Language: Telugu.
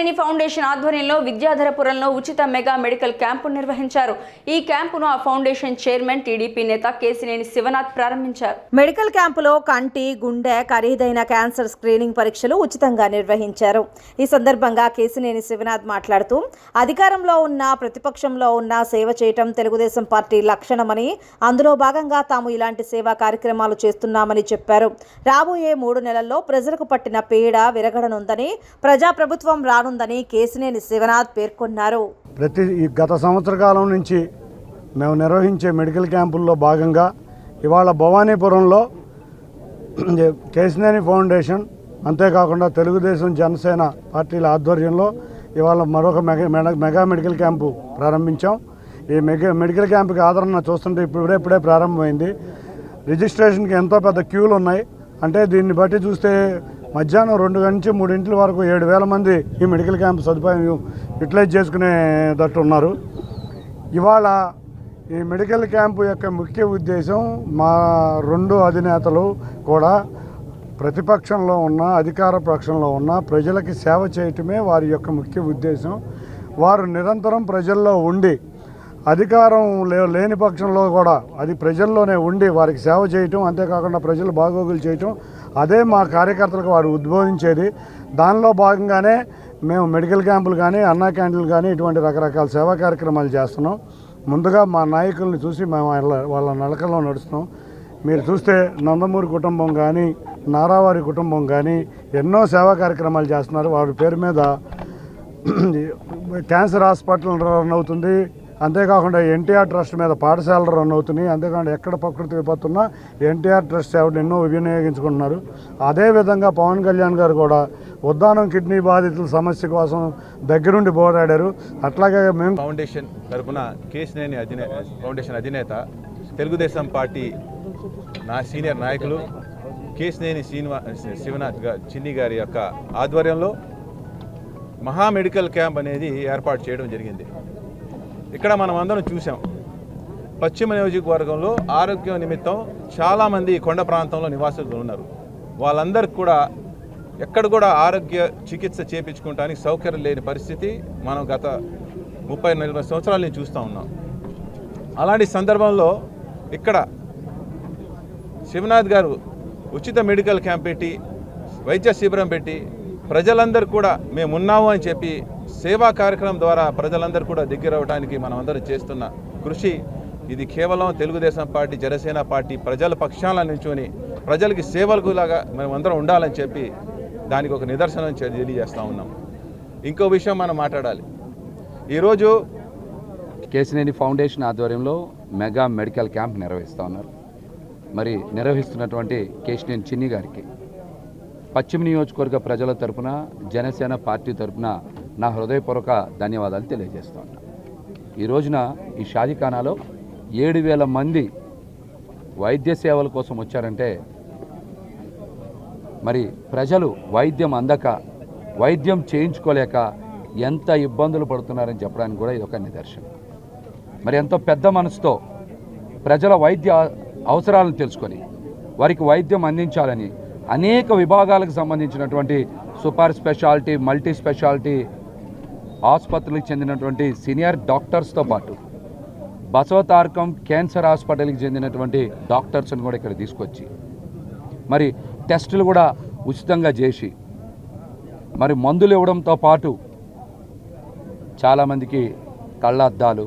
కేసినేని ఫౌండేషన్ ఆధ్వర్యంలో విద్యాధరపురంలో ఉచిత మెగా మెడికల్ క్యాంపు నిర్వహించారు. ఈ క్యాంపును ఆ ఫౌండేషన్ చైర్మన్ టీడీపీ నేత కేసినేని శివనాథ్ ప్రారంభించారు. మెడికల్ క్యాంపులో కంటి గుండె ఖరీదైన క్యాన్సర్ స్క్రీనింగ్ పరీక్షలు ఉచితంగా నిర్వహించారు. ఈ సందర్భంగా కేసినేని శివనాథ్ మాట్లాడుతూ అధికారంలో ఉన్న ప్రతిపక్షంలో ఉన్న సేవ చేయటం తెలుగుదేశం పార్టీ లక్షణమని అందులో భాగంగా తాము ఇలాంటి సేవా కార్యక్రమాలు చేస్తున్నామని చెప్పారు. రాబోయే మూడు నెలల్లో ప్రజలకు పట్టిన పీడ విరగడనుందని ప్రజాప్రభుత్వం రానుందని కేసినేని శివనాథ్ పేర్కొన్నారు. ప్రతి ఈ గత సంవత్సర కాలం నుంచి మేము నిర్వహించే మెడికల్ క్యాంపుల్లో భాగంగా ఇవాళ భవానీపురంలో కేసినేని ఫౌండేషన్ అంతేకాకుండా తెలుగుదేశం జనసేన పార్టీల ఆధ్వర్యంలో ఇవాళ మరొక మెగా మెడ- మెగా మెడికల్ క్యాంపు ప్రారంభించాం. ఈ మెగా మెడికల్ క్యాంపుకి ఆదరణ చూస్తుంటే ఇప్పుడే ఇప్పుడే ప్రారంభమైంది. రిజిస్ట్రేషన్కి ఎంతో పెద్ద క్యూలు ఉన్నాయి అంటే దీన్ని బట్టి చూస్తే మధ్యాహ్నం రెండు గంటల నుంచి మూడింటి వరకు ఏడు వేల మంది ఈ మెడికల్ క్యాంప్ సదుపాయం యూటిలైజ్ చేసుకునేటట్టు ఉన్నారు. ఇవాళ ఈ మెడికల్ క్యాంపు యొక్క ముఖ్య ఉద్దేశం మా రెండు అధినేతలు కూడా ప్రతిపక్షంలో ఉన్న అధికార పక్షంలో ఉన్న ప్రజలకి సేవ చేయటమే వారి యొక్క ముఖ్య ఉద్దేశం. వారు నిరంతరం ప్రజల్లో ఉండి అధికారం లే లేని పక్షంలో కూడా అది ప్రజల్లోనే ఉండి వారికి సేవ చేయటం అంతేకాకుండా ప్రజలు బాగోగులు చేయటం అదే మా కార్యకర్తలకు వారు ఉద్బోధించేది. దానిలో భాగంగానే మేము మెడికల్ క్యాంపులు కానీ అన్నా క్యాంటీన్లు కానీ ఇటువంటి రకరకాల సేవా కార్యక్రమాలు చేస్తున్నాం. ముందుగా మా నాయకుల్ని చూసి మేము వాళ్ళ వాళ్ళ నడకల్లో నడుస్తున్నాం. మీరు చూస్తే నందమూరి కుటుంబం కానీ నారావారి కుటుంబం కానీ ఎన్నో సేవా కార్యక్రమాలు చేస్తున్నారు. వారి పేరు మీద క్యాన్సర్ హాస్పిటల్ రన్ అవుతుంది. అంతేకాకుండా ఎన్టీఆర్ ట్రస్ట్ మీద పాఠశాలలు రన్ అవుతున్నాయి. అంతేకాకుండా ఎక్కడ ప్రకృతి విపత్తున్నా ఎన్టీఆర్ ట్రస్ట్ సేవలు ఎన్నో వినియోగించుకుంటున్నారు. అదేవిధంగా పవన్ కళ్యాణ్ గారు కూడా ఉద్దానం కిడ్నీ బాధితుల సమస్య కోసం దగ్గరుండి పోరాడారు. అట్లాగే మేము ఫౌండేషన్ తరఫున కేసినేని అధినే ఫౌండేషన్ అధినేత తెలుగుదేశం పార్టీ నా సీనియర్ నాయకులు కేసినేని శ్రీనివా శివనాథ్గా చిన్ని గారి యొక్క ఆధ్వర్యంలో మహా మెడికల్ క్యాంప్ అనేది ఏర్పాటు చేయడం జరిగింది. ఇక్కడ మనం అందరం చూసాం పశ్చిమ నియోజకవర్గంలో ఆరోగ్యం నిమిత్తం చాలామంది కొండ ప్రాంతంలో నివాసితులు ఉన్నారు. వాళ్ళందరికీ కూడా ఎక్కడ కూడా ఆరోగ్య చికిత్స చేపించుకోవడానికి సౌకర్యం లేని పరిస్థితి మనం గత ముప్పై నలభై సంవత్సరాల నుంచి చూస్తూ ఉన్నాం. అలాంటి సందర్భంలో ఇక్కడ శివనాథ్ గారు ఉచిత మెడికల్ క్యాంప్ పెట్టి వైద్య శిబిరం పెట్టి ప్రజలందరూ కూడా మేము ఉన్నాము అని చెప్పి సేవా కార్యక్రమం ద్వారా ప్రజలందరూ కూడా దగ్గర అవడానికి మనం అందరం చేస్తున్న కృషి. ఇది కేవలం తెలుగుదేశం పార్టీ జనసేన పార్టీ ప్రజల పక్షాల నిల్చొని ప్రజలకి సేవలకు లాగా మనం అందరం ఉండాలని చెప్పి దానికి ఒక నిదర్శనం తెలియజేస్తూ ఉన్నాం. ఇంకో విషయం మనం మాట్లాడాలి. ఈరోజు కేసినేని ఫౌండేషన్ ఆధ్వర్యంలో మెగా మెడికల్ క్యాంప్ నిర్వహిస్తూ ఉన్నారు. మరి నిర్వహిస్తున్నటువంటి కేసినేని చిన్ని గారికి. పశ్చిమ నియోజకవర్గ ప్రజల తరపున జనసేన పార్టీ తరపున నా హృదయపూర్వక ధన్యవాదాలు తెలియజేస్తూ ఉన్నా ఈ రోజున ఈ షాజీఖానాలో ఏడు వేల మంది వైద్య సేవల కోసం వచ్చారంటే మరి ప్రజలు వైద్యం అందక వైద్యం చేయించుకోలేక ఎంత ఇబ్బందులు పడుతున్నారని చెప్పడానికి కూడా ఇది ఒక నిదర్శనం. మరి ఎంతో పెద్ద మనసుతో ప్రజల వైద్య అవసరాలను తెలుసుకొని వారికి వైద్యం అందించాలని అనేక విభాగాలకు సంబంధించినటువంటి సూపర్ స్పెషాలిటీ మల్టీ స్పెషాలిటీ ఆసుపత్రులకు చెందినటువంటి సీనియర్ డాక్టర్స్తో పాటు బసవతారకం క్యాన్సర్ హాస్పిటల్కి చెందినటువంటి డాక్టర్స్ని కూడా ఇక్కడ తీసుకొచ్చి మరి టెస్టులు కూడా ఉచితంగా చేసి మరి మందులు ఇవ్వడంతో పాటు చాలామందికి కళ్ళద్దాలు